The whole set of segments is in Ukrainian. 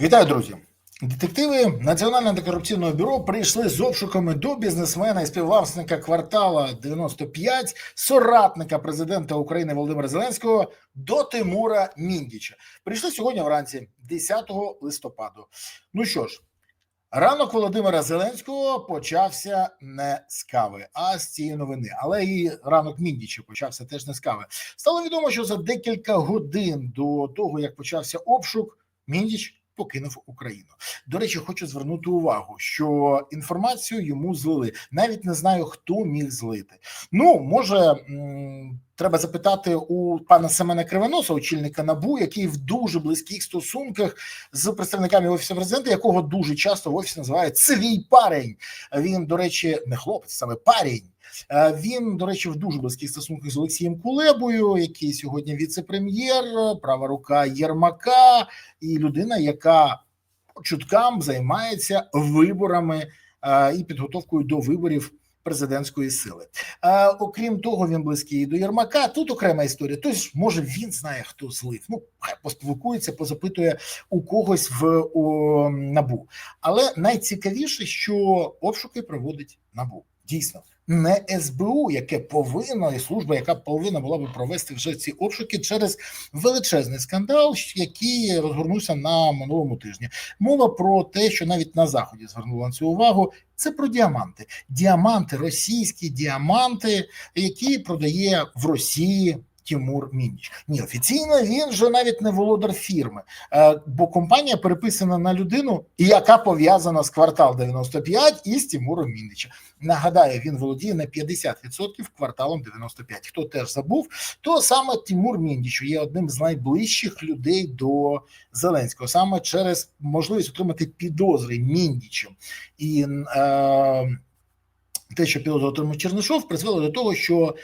Вітаю, друзі! Детективи Національного антикорупційного бюро прийшли з обшуками до бізнесмена і співвласника квартала 95, соратника президента України Володимира Зеленського до Тимура Міндіча. Прийшли сьогодні вранці, 10 листопаду. Ну що ж, ранок Володимира Зеленського почався не з кави, а з цієї новини. Але і ранок Міндіча почався теж не з кави. Стало відомо, що за декілька годин до того, як почався обшук, Міндіч покинув Україну. До речі, хочу звернути увагу, що інформацію йому злили. Навіть не знаю, хто міг злити. Ну, може, треба запитати у пана Семена Кривоноса, очільника НАБУ, який в дуже близьких стосунках з представниками офісу президента, якого дуже часто в офісі називають свій парень. Він, до речі, не хлопець, саме парень. Е, Він, до речі, в дуже близьких стосунках з Олексієм Кулебою, який сьогодні віце-прем'єр, права рука Єрмака, і людина, яка чуткам займається виборами е, і підготовкою до виборів президентської сили. Е, Окрім того, він близький до Єрмака. Тут окрема історія. Тож, може, він знає, хто злив. Ну, хай поспілкується, позапитує у когось в у, набу. Але найцікавіше, що обшуки проводить набу. Дійсно, не СБУ, яке повинно, і служба, яка повинна була би провести вже ці обшуки через величезний скандал, який розгорнувся на минулому тижні. Мова про те, що навіть на заході звернула на цю увагу. Це про діаманти, діаманти, російські діаманти, які продає в Росії. Тимур Міндіч. Ні, офіційно він вже навіть не володар фірми, е, бо компанія переписана на людину, яка пов'язана з квартал 95 і з Тимуром Міндіча. Нагадаю, він володіє на 50% кварталом 95. Хто теж забув, то саме Тимур Міндіч є одним з найближчих людей до Зеленського, саме через можливість отримати підозри Міндічем. І е, те, що підозру отримав Чернишов, призвело до того, що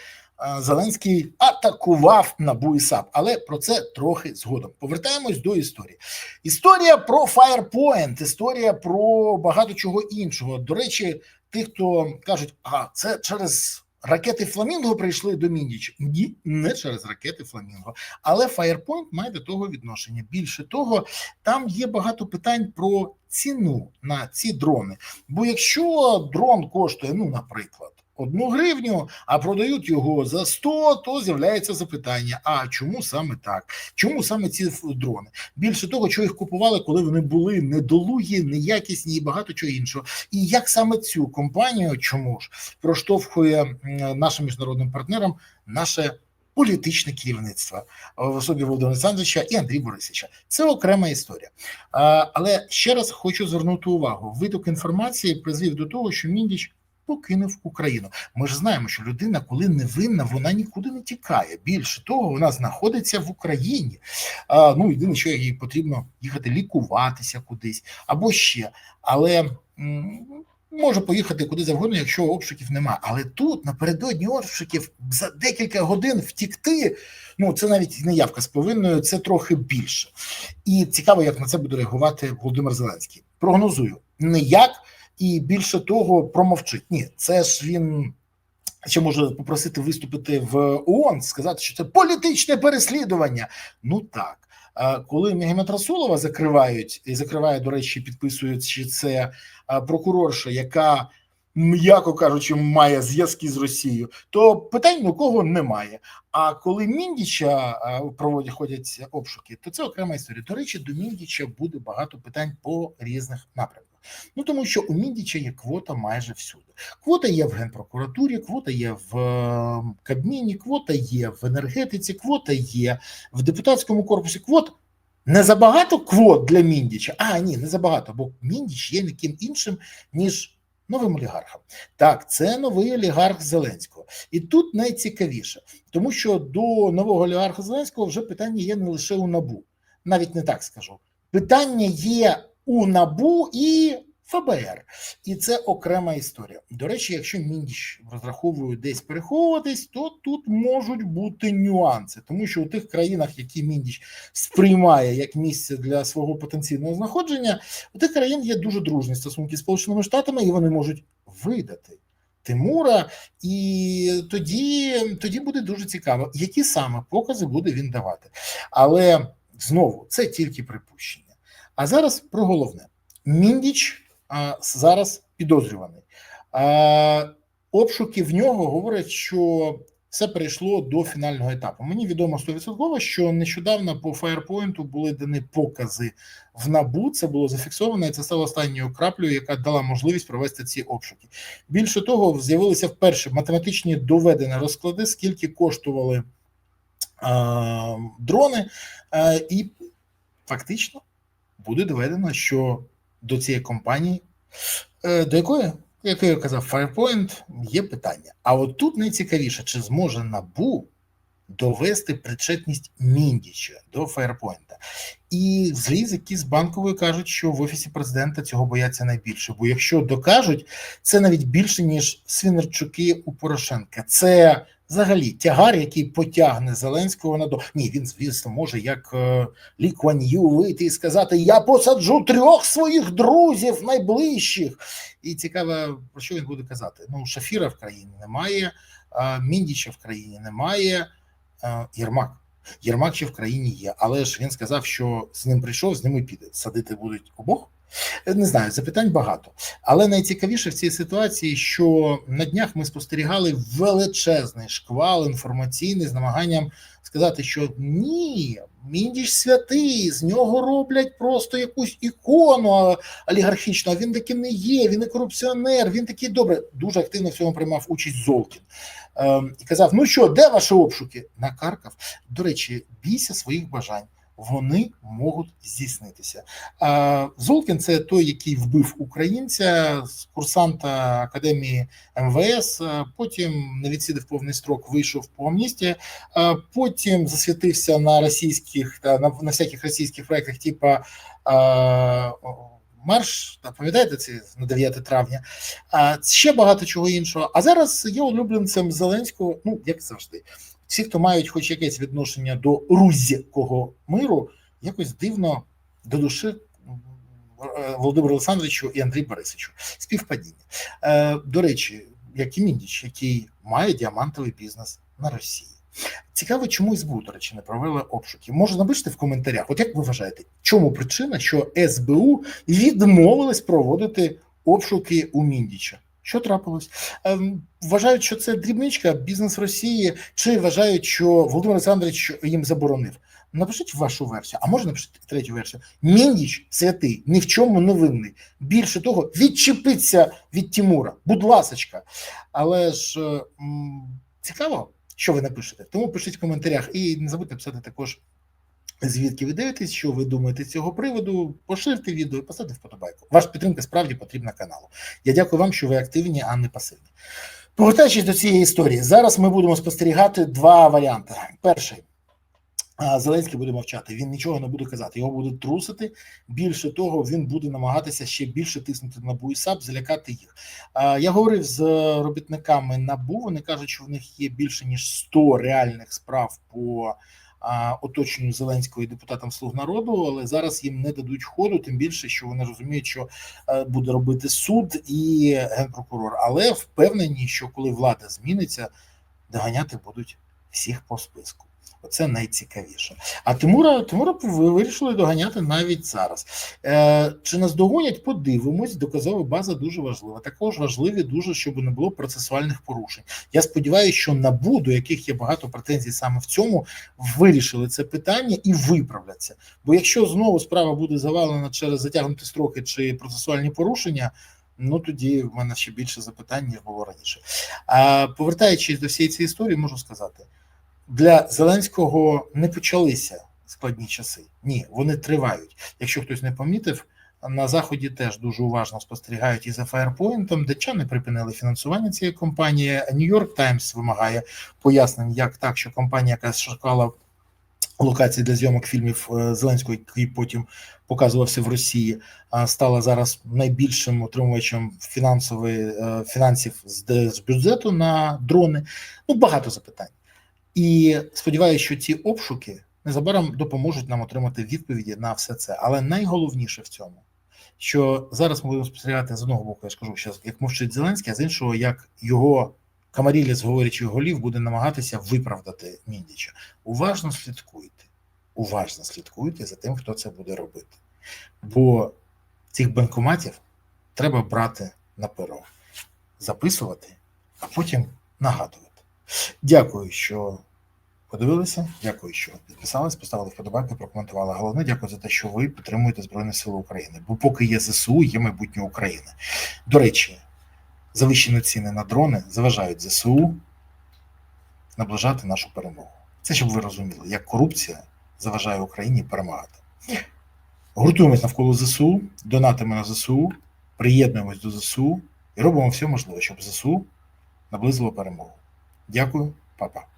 Зеленський атакував НАБУ і САП, але про це трохи згодом. Повертаємось до історії. Історія про Firepoint, історія про багато чого іншого. До речі, тих, хто кажуть, а це через ракети Фламінго прийшли до Міндіча. Ні, не через ракети Фламінго. Але Firepoint має до того відношення. Більше того, там є багато питань про ціну на ці дрони. Бо якщо дрон коштує, ну, наприклад, одну гривню, а продають його за 100, то з'являється запитання: а чому саме так? Чому саме ці дрони? Більше того, що їх купували, коли вони були недолугі, неякісні і багато чого іншого. І як саме цю компанію, чому ж проштовхує нашим міжнародним партнерам наше політичне керівництво в особі Володимира Олександровича і Андрія Борисовича. Це окрема історія. Але ще раз хочу звернути увагу: виток інформації призвів до того, що Міндіч покинув Україну. Ми ж знаємо, що людина, коли не винна, вона нікуди не тікає. Більше того, вона знаходиться в Україні. А, Ну єдине, що їй потрібно їхати лікуватися кудись або ще. Але може поїхати куди завгодно, якщо обшуків немає. Але тут напередодні обшуків за декілька годин втікти. Ну це навіть не явка з повинною, це трохи більше. І цікаво, як на це буде реагувати Володимир Зеленський. Прогнозую ніяк і більше того промовчить. Ні, це ж він ще може попросити виступити в ООН, сказати, що це політичне переслідування. Ну так. Коли Мегамет Расулова закривають і закриває, до речі, підписуючи це прокурорша, яка м'яко кажучи, має зв'язки з Росією, то питань ні у кого немає. А коли Міндіча проводять ходять обшуки, то це окрема історія. До речі, до Міндіча буде багато питань по різних напрямках. Ну тому що у Міндіча є квота майже всюди. Квота є в генпрокуратурі, квота є в Кабміні, квота є в енергетиці, квота є в депутатському корпусі. Квот не забагато квот для Міндіча. А ні, не забагато, бо Міндіч є ніким іншим ніж. Новим олігархам так, це новий олігарх Зеленського, і тут найцікавіше, тому що до нового олігарха Зеленського вже питання є не лише у набу, навіть не так скажу. Питання є у набу і ФБР, і це окрема історія. До речі, якщо Міндіч розраховує десь переховуватись, то тут можуть бути нюанси, тому що у тих країнах, які Міндіч сприймає як місце для свого потенційного знаходження, у тих країн є дуже дружні стосунки з Сполученими Штатами, і вони можуть видати. Тимура, і тоді тоді буде дуже цікаво, які саме покази буде він давати. Але знову це тільки припущення. А зараз про головне: Міндіч а, зараз підозрюваний. А, обшуки в нього говорять, що все перейшло до фінального етапу. Мені відомо 100%, що нещодавно по Firepoint були дані покази в набу. Це було зафіксовано, і це стало останньою краплею, яка дала можливість провести ці обшуки. Більше того, з'явилися вперше математичні доведені розклади, скільки коштували а, дрони, а, і фактично буде доведено, що до цієї компанії, е, до якої як я казав, Firepoint є питання. А от тут найцікавіше, чи зможе НАБУ довести причетність Міндіча до Firepoint. І зліз які з банкової кажуть, що в офісі президента цього бояться найбільше. Бо якщо докажуть, це навіть більше ніж Свінерчуки у Порошенка. Це взагалі тягар, який потягне Зеленського на до. Ні, він звісно може як е, вийти і сказати: Я посаджу трьох своїх друзів найближчих. І цікаво, про що він буде казати. Ну, Шафіра в країні немає, Міндіча в країні немає, Єрмак. Єрмак ще в країні є, але ж він сказав, що з ним прийшов, з ним і піде. Садити будуть обох. Не знаю, запитань багато. Але найцікавіше в цій ситуації, що на днях ми спостерігали величезний шквал інформаційний з намаганням сказати, що ні, Міндіч святий, з нього роблять просто якусь ікону олігархічну, а він таким не є, він не корупціонер, він такий добре. Дуже активно в цьому приймав участь Золкін. Ем, і казав: ну що, де ваші обшуки? Накаркав. До речі, бійся своїх бажань вони можуть здійснитися. Золкін це той, який вбив українця з курсанта академії МВС. Потім не відсідав повний строк, вийшов по амністії, потім засвітився на російських та на, на всяких російських проєктах, типа. Марш, пам'ятаєте це на 9 травня, а ще багато чого іншого. А зараз є улюбленцем Зеленського, ну як завжди, всі, хто мають хоч якесь відношення до руського миру, якось дивно до душі Володимиру Олександровичу і Андрію Борисовичу. Співпадіння. Е, До речі, як і Міндіч, який має діамантовий бізнес на Росії. Цікаво, чому СБУ, до речі, не провели обшуки. Можна напишіть в коментарях. От як ви вважаєте, чому причина, що СБУ відмовилась проводити обшуки у Міндіча? Що трапилось? Ем, вважають, що це дрібничка, бізнес Росії, чи вважають, що Володимир Олександрович їм заборонив? Напишіть вашу версію, а може напишіть третю версію. Міндіч святий, ні в чому не винний. Більше того, відчепиться від Тимура, будь ласочка. Але ж м цікаво, що ви напишете. Тому пишіть в коментарях і не забудьте писати також. Звідки ви дивитесь, що ви думаєте з цього приводу? Поширте відео, і поставте вподобайку. Ваша підтримка справді потрібна каналу. Я дякую вам, що ви активні, а не пасивні. Повертаючись до цієї історії, зараз ми будемо спостерігати два варіанти. Перший Зеленський буде мовчати, він нічого не буде казати, його будуть трусити. Більше того, він буде намагатися ще більше тиснути на БУІСАП, залякати їх. Я говорив з робітниками НАБУ. Вони кажуть, що в них є більше ніж 100 реальних справ по оточенню Зеленського і депутатам Слуг народу, але зараз їм не дадуть ходу, тим більше, що вони розуміють, що е, буде робити суд і генпрокурор. Але впевнені, що коли влада зміниться, доганяти будуть всіх по списку. Оце найцікавіше. А Тимура Тимура вирішили доганяти навіть зараз. Е, Чи нас догонять? Подивимось. Доказова база дуже важлива. Також важливі дуже, щоб не було процесуальних порушень. Я сподіваюся, що набу, до яких є багато претензій саме в цьому, вирішили це питання і виправляться. Бо якщо знову справа буде завалена через затягнуті строки чи процесуальні порушення. Ну тоді в мене ще більше запитань ніж було раніше. А повертаючись до всієї цієї історії, можу сказати для Зеленського не почалися складні часи. Ні, вони тривають. Якщо хтось не помітив, на заході теж дуже уважно спостерігають і за Фаєрпойнтом, датчани припинили фінансування цієї компанії. Нью-Йорк Таймс вимагає пояснень, як так, що компанія, яка шукала локації для зйомок фільмів е, Зеленського, який потім показувався в Росії, стала зараз найбільшим отримувачем фінансової е, фінансів з бюджету на дрони. Ну багато запитань. І сподіваюся, що ці обшуки незабаром допоможуть нам отримати відповіді на все це. Але найголовніше в цьому, що зараз ми будемо спостерігати з одного боку, я скажу, що як мовчить Зеленський, а з іншого, як його камарілі з говорячих голів буде намагатися виправдати Міндіча. Уважно слідкуйте, уважно слідкуйте за тим, хто це буде робити. Бо цих банкоматів треба брати на перо, записувати, а потім нагадувати. Дякую, що подивилися. Дякую, що підписались, поставили вподобайки, прокоментували. Головне, дякую за те, що ви підтримуєте Збройні Сили України. Бо поки є ЗСУ, є майбутнє України. До речі, завищені ціни на дрони заважають ЗСУ наближати нашу перемогу. Це щоб ви розуміли, як корупція заважає Україні перемагати. Гуртуємось навколо ЗСУ, донатимо на ЗСУ, приєднуємось до ЗСУ і робимо все можливе, щоб ЗСУ наблизило перемогу. Дякую, па-па.